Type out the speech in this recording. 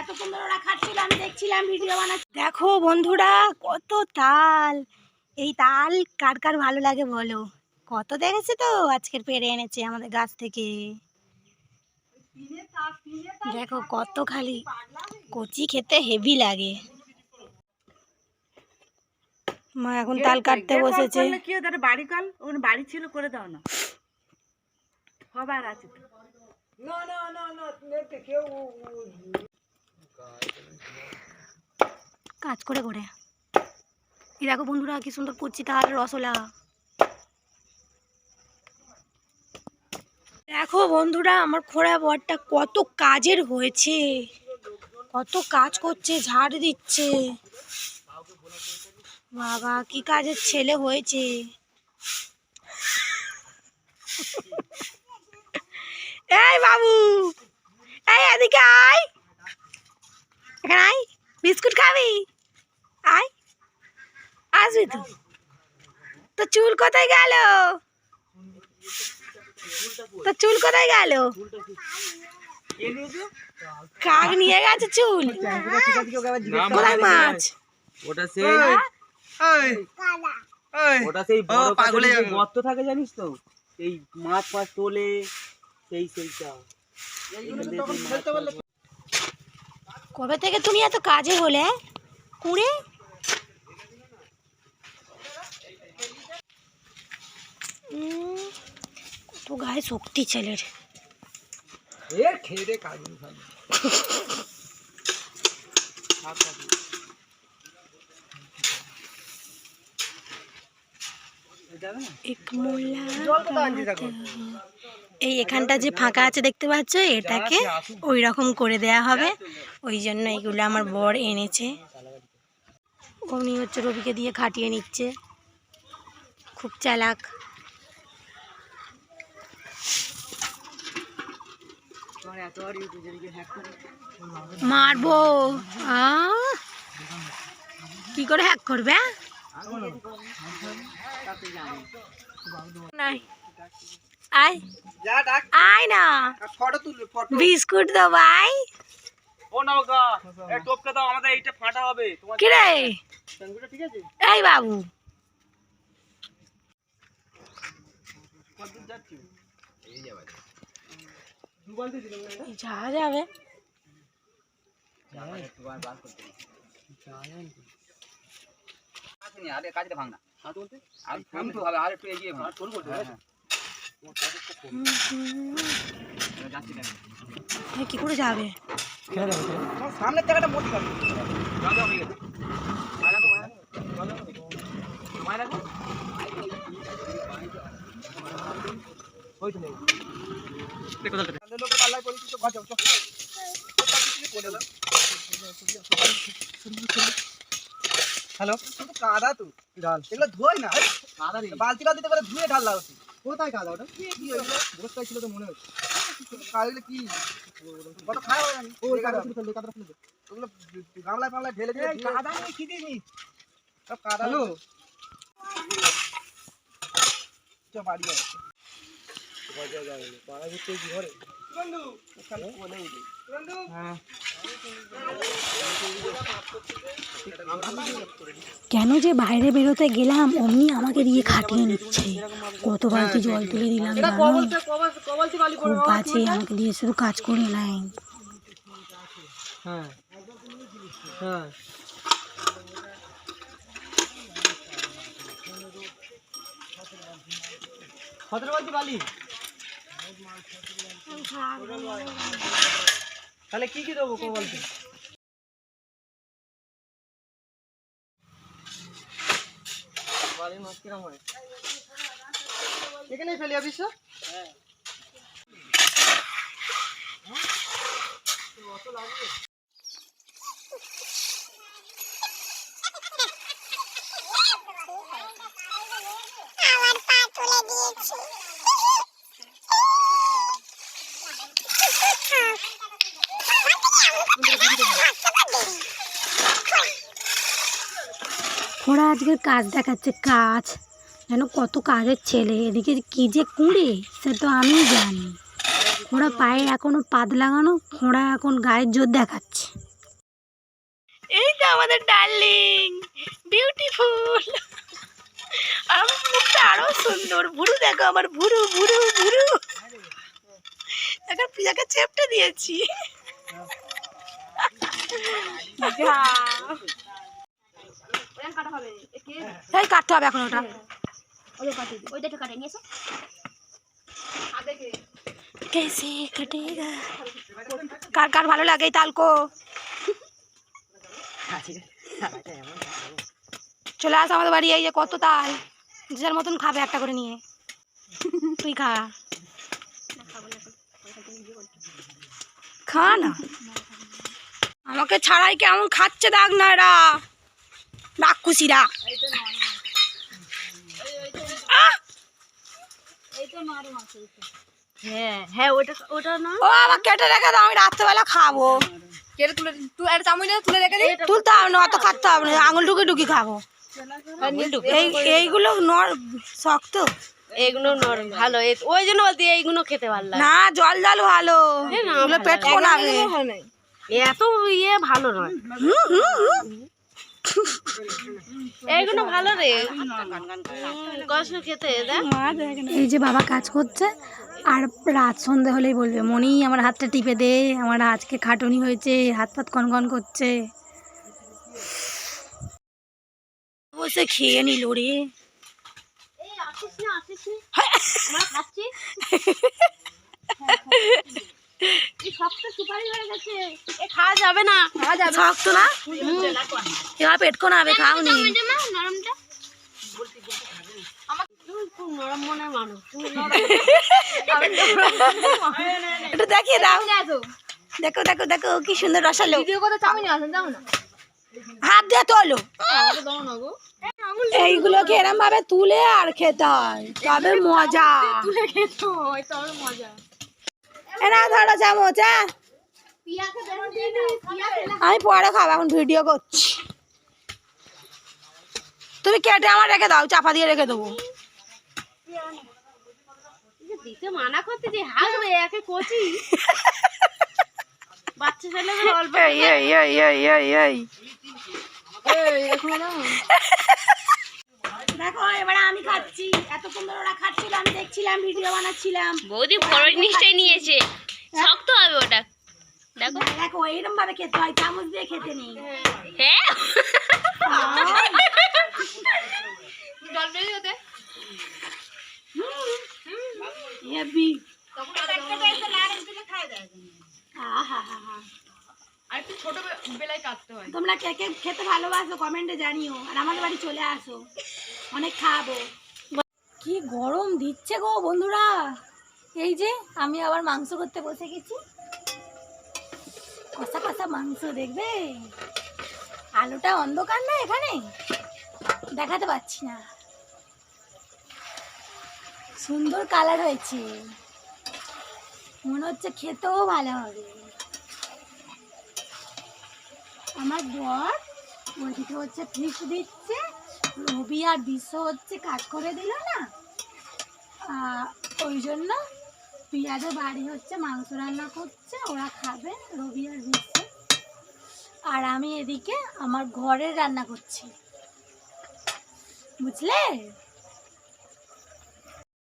এতক্ষণ ধরে ওরা খাচ্ছিল আমি দেখছিলাম ভিডিও বানাচ্ছি। দেখো বন্ধুরা কত তাল। এই তাল কার কার ভালো লাগে বলো? কত দেখেছে তো? আজকের পেরে এনেছে আমাদের গাছ থেকে। দেখো কত খালি কচি খেতে হেভি লাগে। মা এখন তাল কাটতে বসেছে। কি তার বাড়ি কাল? ওখানে বাড়ি ছিল করে দাও না। আছে কাজ করে করে এই দেখো বন্ধুরা, কি সুন্দর করছি তার রসলা দেখো বন্ধুরা, আমার খোড়া বরটা কত কাজের হয়েছে। কত কাজ করছে, ঝাড় দিচ্ছে। বাবা, কি কাজের ছেলে হয়েছে। এই বাবু, এই এদিকে আয়। এখানে আয় বিস্কুট খাবি? আয় আসবি তো। তো চুল কোথায় গেল? তো চুল কোথায় গেল? কাক নিয়ে গেছে চুল? কোথায় মাছ? ওটা সেই ওটা সেই বড় পাগলে গর্ত থাকে জানিস তো? এই মাছ ফাছ তোলে সেই সেইটা। কবে থেকে তুমি এত কাজে হলে কুড়ে? উম, কত গায়ে শক্তি ছেলের। এক মোলা গাতে হো। এই এখানটা যে ফাঁকা আছে দেখতে পাচ্ছ, এটাকে ওই রকম করে দেয়া হবে। ওই জন্য এগুলো আমার বর এনেছে। উনি হচ্ছে রবিকে দিয়ে খাটিয়ে নিচ্ছে। খুব চালাক। মারবো! কি করে হ্যাক করবে নাই। আয় আয় না ফটো তুলবে ফটো বিস্কুট দাও ভাই ও নৌকা এই টোপটা দাও আমাদের এইটা ফাটা হবে। তোমার কি রে? সঙ্গুটা ঠিক আছে? এই বাবু। কতদূর যাচ্ছি? এই যাবে দু বালতি দিলাম না এই যা যাবে। আরে কাজটা ভাঙনা হাত বলতে? আর থামতে হবে আর একটু এগিয়ে ভাঙ। তোর বলতে হ্যাঁ যাচ্ছি না এই কি করে যাবে? সামনের জায়গাটা মোটি হয়ে হ্যালো? শুধু কাদা তুই ঢাল এগুলো ধোয় না। বালতি বালতিতে করে ধুয়ে ঢাল লাও কোথায় কাদা ওটা? বস্তায় ছিল তো মনে হচ্ছে। কাদা কি? কত খাওয়া জানি ওই কাদা শুধু ফেলবে কাদা ফেলবে ওগুলো গামলায় ফামলায় ঢেলে দিয়ে কাদা নিয়ে কি দিনি সব কাদা হ্যালো? চ বাড়ি যাবে বাজা যাবে পাড়া ভিতরে কি ঘরে? বন্ধু ওখানে কোলে উঠে বন্ধু। হ্যাঁ? কেন যে বাইরে বেরোতে গেলাম অমনি আমাকে দিয়ে খাটিয়ে নিচ্ছে। কত বালতি জল তুলে দিলাম খুব বাজে আমাকে দিয়ে শুধু কাজ করে নাই। হ্যাঁ। হ্যাঁ। বালি। তাহলে কি কি দেবো কো বলতে বালির মাছ কিরম হয় এখানেই ফেলি অফিস ওরা আজকে কাজ দেখাচ্ছে কাজ। যেন কত কাজের ছেলে এদিকে কি যে কুঁড়ে সে তো আমিই জানি। ওরা পায়ে এখনও পাত লাগানো ওরা এখন গায়ের জোর দেখাচ্ছে। এই তো আমাদের ডার্লিং বিউটিফুল। আমার মুখটা আরও সুন্দর। ভুরু দেখো আমার ভুরু ভুরু ভুরু। এখন পিজাকে চেপটা দিয়েছি। এই কাটতে হবে এখন ওটা कैसे कटेगा কার কার ভালো লাগে এই তালকো চলে আস আমাদের বাড়ি এই যে কত তাল যার মতন খাবে একটা করে নিয়ে তুই খা খা না আমাকে ছাড়াই কেমন খাচ্ছে দেখ না এরা রাক্ষুসিরা। হ্যাঁ হ্যাঁ ওটা ওটা না? ও আমার কেটে রেখে দাও আমি রাত্রেবেলা খাব। কেটে তুলে তুই একটা চামচ তুলে রেখে দিই তুলতে হবে না অত খাটতে হবে না আঙুল ঢুকে ঢুকি খাব। এই এইগুলো নর শক্ত। নরম ভালো। ওই জন্য বলতে এইগুলো খেতে ভালো লাগে। না জল জল ভালো। এগুলো পেট কোনাবে এত ইয়ে ভালো নয়। ভালো রে। কষ্ট খেতে এই যে বাবা কাজ করছে আর রাত সন্ধে হলেই বলবে মনি আমার হাতটা টিপে দে আমার আজকে খাটুনি হয়েছে হাত পাত কনকন করছে। বসে খেয়ে নিল রে। খাওয়া যাবে না। খাওয়া যাবে। শক্ত না? এবার পেট কোনাবে খাওনি। খুব নরম মনের মানুষ একটু দেখিয়ে দাও। দেখো দেখো। দেখো কি সুন্দর রসালো। হাত দিয়ে তোলো। এইগুলোকে এরম ভাবে তুলে আর খেতে হয়। তবে মজা। এনা ধরো চামচ হ্যাঁ? আমি পরে খাব এখন ভিডিও করছি। তুমি কেটে আমার রেখে দাও চাপা দিয়ে রেখে দেবো। দিতে মানা করতে যে হাসবে একে কচি। বাচ্চা ছেলেগুলো অল্প এই এই এই এই এই এই দেখো এবারে আমি খাচ্ছি। এতক্ষণ ধরে ওরা খাচ্ছিল আমি দেখছিলাম ভিডিও বানাচ্ছিলাম। বৌদি বড় জিনিসটাই নিয়েছে। শক্ত হবে ওটা। দেখো। দেখো এইরকম ভাবে খেতে হয় চামচ দিয়ে খেতে নেই। হ্যাঁ? হেভি। তোমরা কে কে খেতে ভালোবাসো কমেন্টে জানিও। আর আমাদের বাড়ি চলে আসো। অনেক খাব। কি গরম দিচ্ছে গো বন্ধুরা। এই যে আমি আবার মাংস করতে বসে গেছি। কষা কষা মাংস দেখবে? আলুটা অন্ধকার না এখানে? দেখাতে পাচ্ছি না। সুন্দর কালার হয়েছে। মনে হচ্ছে খেতেও ভালো হবে। আমার বর ওইদিকে হচ্ছে ফিস দিচ্ছে, রবি আর বিশ্ব হচ্ছে কাজ করে দিল না। ওই জন্য পিঁয়াজও বাড়ি হচ্ছে, মাংস রান্না করছে, ওরা খাবে, রবি আর বিশ্ব আর আমি এদিকে আমার ঘরের রান্না করছি। বুঝলে?